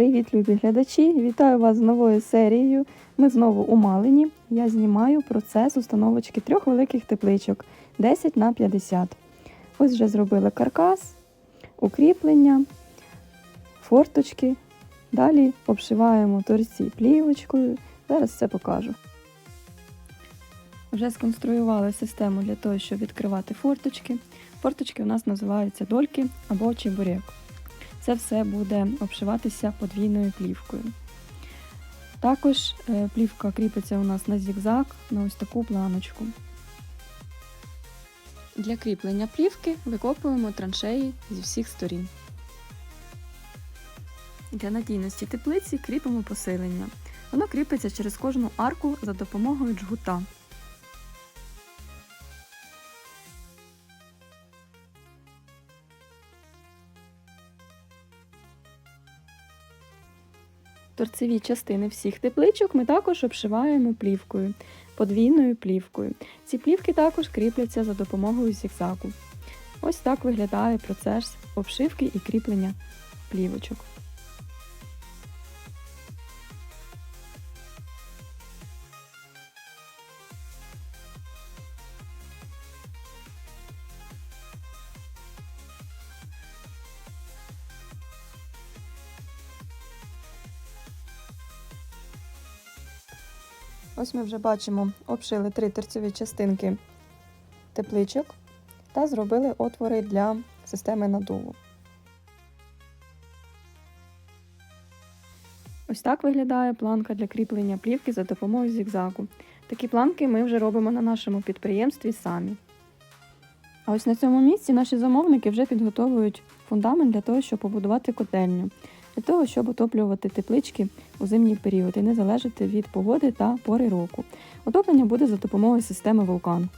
Привіт, любі глядачі! Вітаю вас з новою серією. Ми знову у Малині. Я знімаю процес установочки трьох великих тепличок 10 на 50. Ось вже зробили каркас, укріплення, форточки. Далі обшиваємо торці плівочкою. Зараз все покажу. Вже сконструювали систему для того, щоб відкривати форточки. Форточки у нас називаються дольки або чебурек. Це все буде обшиватися подвійною плівкою. Також е, плівка кріпиться у нас на зігзаг на ось таку планочку. Для кріплення плівки викопуємо траншеї зі всіх сторін. Для надійності теплиці кріпимо посилення. Воно кріпиться через кожну арку за допомогою джгута. Торцеві частини всіх тепличок ми також обшиваємо плівкою, подвійною плівкою. Ці плівки також кріпляться за допомогою зігзаку. Ось так виглядає процес обшивки і кріплення плівочок. Ось ми вже бачимо, обшили три торцеві частинки тепличок та зробили отвори для системи надуву. Ось так виглядає планка для кріплення плівки за допомогою зігзагу. Такі планки ми вже робимо на нашому підприємстві самі. А ось на цьому місці наші замовники вже підготовують фундамент для того, щоб побудувати котельню, для того, щоб отоплювати теплички у зимній період і не залежати від погоди та пори року. Отоплення буде за допомогою системи вулкан.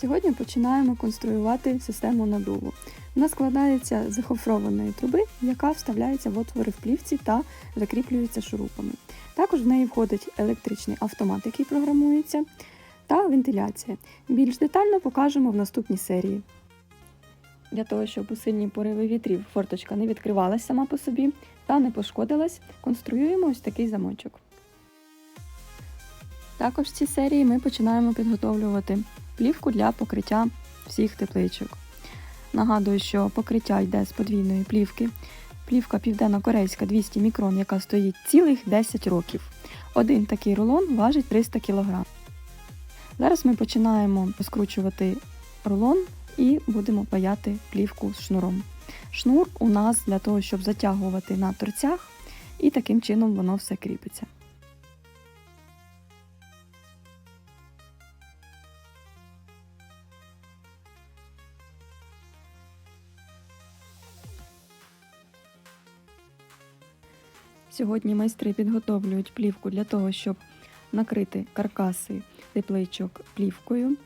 Сьогодні починаємо конструювати систему надуву. Вона складається з гофрованої труби, яка вставляється в отвори в плівці та закріплюється шурупами. Також в неї входить електричний автомат, який програмується, та вентиляція. Більш детально покажемо в наступній серії. Для того, щоб у сильні пориви вітрів форточка не відкривалась сама по собі та не пошкодилась, конструюємо ось такий замочок. Також в цій серії ми починаємо підготовлювати плівку для покриття всіх тепличок. Нагадую, що покриття йде з подвійної плівки. Плівка південно-корейська 200 мікрон, яка стоїть цілих 10 років. Один такий рулон важить 300 кг. Зараз ми починаємо скручувати рулон і будемо паяти плівку з шнуром. Шнур у нас для того, щоб затягувати на торцях, і таким чином воно все кріпиться. Сьогодні майстри підготовлюють плівку для того, щоб накрити каркаси тепличок плівкою.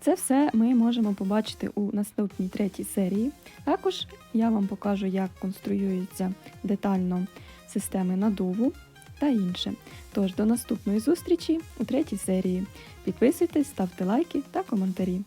Це все ми можемо побачити у наступній третій серії. Також я вам покажу, як конструюються детально системи надуву та інше. Тож до наступної зустрічі у третій серії. Підписуйтесь, ставте лайки та коментарі.